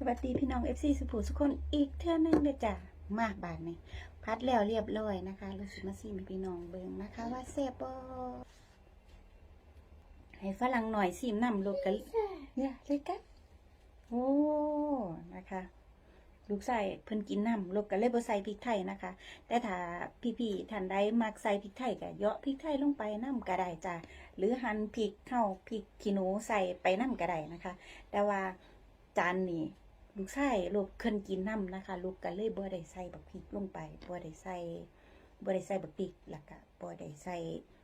สวัสดีพี่น้อง FC สุภูสุคนอีกเท่านึงเด้อจ้ะมากบาทนี่พัดแล้วเรียบร้อยนะคะรู้สึกมาซีมให้พี่น้องเบิงนะคะ ว่าแซ่บบ่ให้ฝรั่งหน่อยซีมน้ำลูกกันเนี่ยเลยกันโอ้นะคะ ลูกใส่เพิ่นกินน้ำลูกก็เลยบ่ใส่พริกไทยนะคะ แต่ถ้าพี่ๆท่านใดมักใส่พริกไทยก็เยาะพริกไทยลงไปน้ำก็ได้จ้ะหรือหั่นพริกเข้าพริกขี้หนูใส่ไปน้ำก็ได้นะคะ แต่ว่าจานนี้ ลูกใส่ลูกเคินกินน้ำนะคะ ลูกก็เลยบ่ได้ใส่บักพริกลงไปบ่ได้ใส่บ่ได้ใส่บักพริกแล้วก็บ่ได้ใส่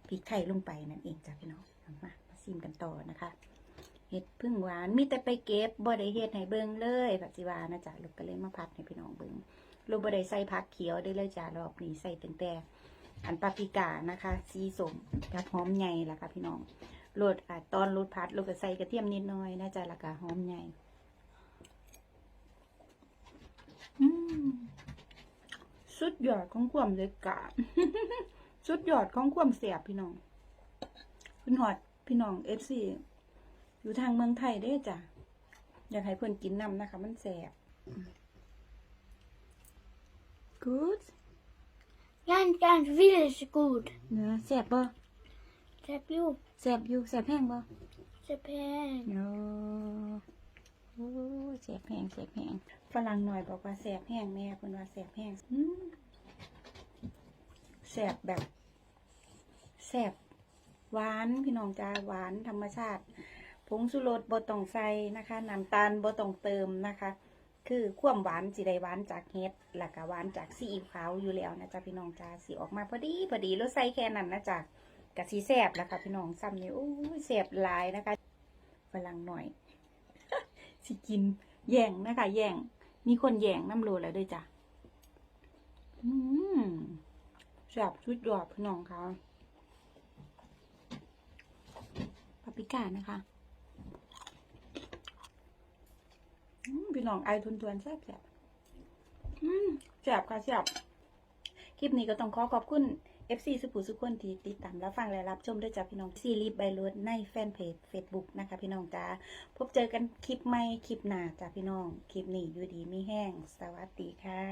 พริกไทยลงไปนั่นเองจ้ะพี่น้องมามาซิมกันต่อนะคะเห็ดพึ่งหวานมีแต่ไปเก็บบ่ได้เฮ็ดให้เบิ่งเลยแบบสิว่านะจ๊ะลูกก็เลยมาพัดให้พี่น้องเบิ่งลูกบ่ได้ใส่ผักเขียวได้เลยจ้ะรอบนี้ใส่ตั้งแต่อันปาปิกานะคะสีสมกับหอมใหญ่ล่ะค่ะพี่น้องโรดอตอนโรดพัดลูกก็ใส่กระเทียมนิดหน่อยนะจ๊ะแล้วก็หอมใหญ่ อืม สุดยอดของความเล็กกะสุดยอดของความเสียบพี่น้องคุณหอดพี่น้องเอฟซีอยู่ทางเมืองไทยเด้จ้ะ อยากให้เพื่อนกินน้ำนะคะ มันแสบ good Ganz, ganz vieles gut. เนื้อแสบบ่ Sehr gut. แสบอยู่แสบแห้งบ่ Sehr peng. โอ้โอ้แส บแห้งแสบแห้งฝรั่งหน่อยบอกว่าแสบแห้งแม่เพิ่นว่าแสบแห้งอืมแสบแบบแสบหวานพี่น้องจ้าหวานธรรมชาติผงสุรสบ่ต้องใส่นะคะน้ำตาลบ่ต้องเติมนะคะ คือความหวานสิได้หวานจากเฮ็ดแล้วก็หวานจากซีอิ๊วขาวอยู่แล้วนะจ๊ะพี่น้องจ้าสิออกมาพอดีพอดีแล้วใส่แค่นั้นนะจ๊ะกะสีแสบแล้วค่ะพี่น้องซ้ำนี่โอ้ยแสบหลายนะคะฝรั่งหน่อยสิกิน แย่งนะคะแย่งมีคนแย่งน้ำโลแล้วด้วยจ้ะอืมแซ่บชุดยอดพี่น้องค่ะปาปิก้านะคะพี่น้องไอทุนทวนแซ่บแซ่บแซ่บค่ะแซ่บคลิปนี้ก็ต้องขอขอบคุณ FC สุภูสุขคนที่ติดตามรับฟังและรับชมด้วยจ้าพี่น้องซีรีส์ใบรถในแฟนเพจ Facebook นะคะพี่น้องจ้าพบเจอกันคลิปใหม่คลิปหน้าจ้าพี่น้อง คลิปนี้อยู่ดีไม่แห้ง สวัสดีค่ะ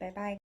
บ๊ายบาย